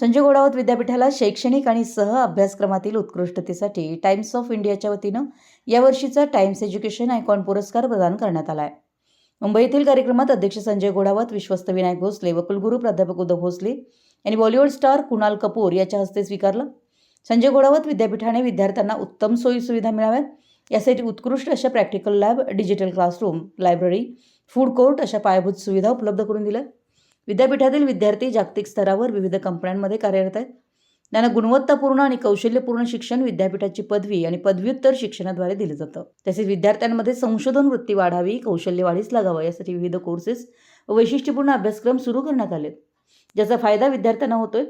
संजय गोडावत विद्यापीठाला शैक्षणिक आणि सह अभ्यासक्रमातील उत्कृष्टतेसाठी टाइम्स ऑफ इंडियाच्या वतीनं यावर्षीचा टाइम्स एज्युकेशन आयकॉन पुरस्कार प्रदान करण्यात आला आहे मुंबईतील कार्यक्रमात अध्यक्ष संजय गोडावत विश्वस्त विनायक भोसले व कुलगुरू प्राध्यापक उद्धव भोसले यांनी बॉलिवूड स्टार कुणाल कपूर याच्या हस्ते स्वीकारलं. संजय गोडावत विद्यापीठाने विद्यार्थ्यांना उत्तम सोयी सुविधा मिळाव्यात. यासाठी उत्कृष्ट अशा practical lab digital classroom library food court अशा पायाभूत सुविधा उपलब्ध करून दिल्या. विद्यापीठातील विद्यार्थी जागतिक स्तरावर विविध कंपन्यांमध्ये कार्यरत आहेत. त्यांना गुणवत्तापूर्ण आणि कौशल्यपूर्ण शिक्षण विद्यापीठाची पदवी आणि पदव्युत्तर शिक्षणाद्वारे दिलं जातं. तसेच विद्यार्थ्यांमध्ये संशोधन वृत्ती वाढावी कौशल्य वाढीस लागावं यासाठी विविध कोर्सेस व वैशिष्ट्यपूर्ण अभ्यासक्रम सुरू करण्यात आलेत. ज्याचा फायदा विद्यार्थ्यांना होतोय.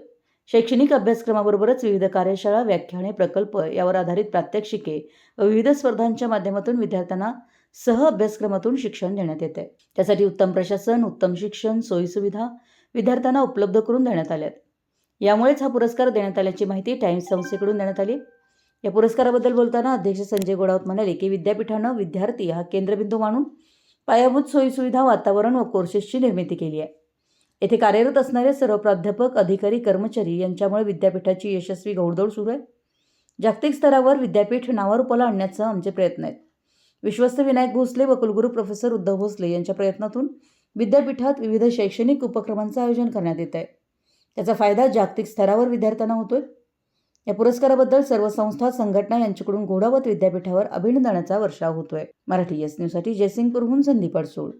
शैक्षणिक अभ्यासक्रमाबरोबरच विविध कार्यशाळा व्याख्याने प्रकल्प यावर आधारित प्रात्यक्षिके व विविध स्पर्धांच्या माध्यमातून विद्यार्थ्यांना सह अभ्यासक्रमातून शिक्षण देण्यात येते त्यासाठी उत्तम प्रशासन उत्तम शिक्षण सोयीसुविधा विद्यार्थ्यांना उपलब्ध करून देण्यात आल्यात. यामुळेच हा पुरस्कार देण्यात आल्याची माहिती टाइम्स संस्थेकडून देण्यात आली. या पुरस्काराबद्दल बोलताना अध्यक्ष संजय गोडावत म्हणाले की विद्यापीठानं विद्यार्थी हा केंद्रबिंदू मानून पायाभूत सोयीसुविधा वातावरण व कोर्सेसची निर्मिती केली आहे. येथे कार्यरत असणारे सर्व प्राध्यापक अधिकारी कर्मचारी यांच्यामुळे विद्यापीठाची यशस्वी घौडदौड सुरू आहे. जागतिक स्तरावर विद्यापीठ नावारूपाला आणण्याचा आमचे प्रयत्न आहेत. विश्वस्त विनायक भोसले व कुलगुरू प्रोफेसर उद्धव भोसले यांच्या प्रयत्नातून विद्यापीठात विविध शैक्षणिक उपक्रमांचं आयोजन करण्यात येत आहे त्याचा फायदा जागतिक स्तरावर विद्यार्थ्यांना होतोय. या पुरस्काराबद्दल सर्व संस्था संघटना यांच्याकडून घोडावत विद्यापीठावर अभिनंदनाचा वर्षाव होतोय. मराठी एस न्यूजसाठी जयसिंगपूरहून संदीप अडसूळ.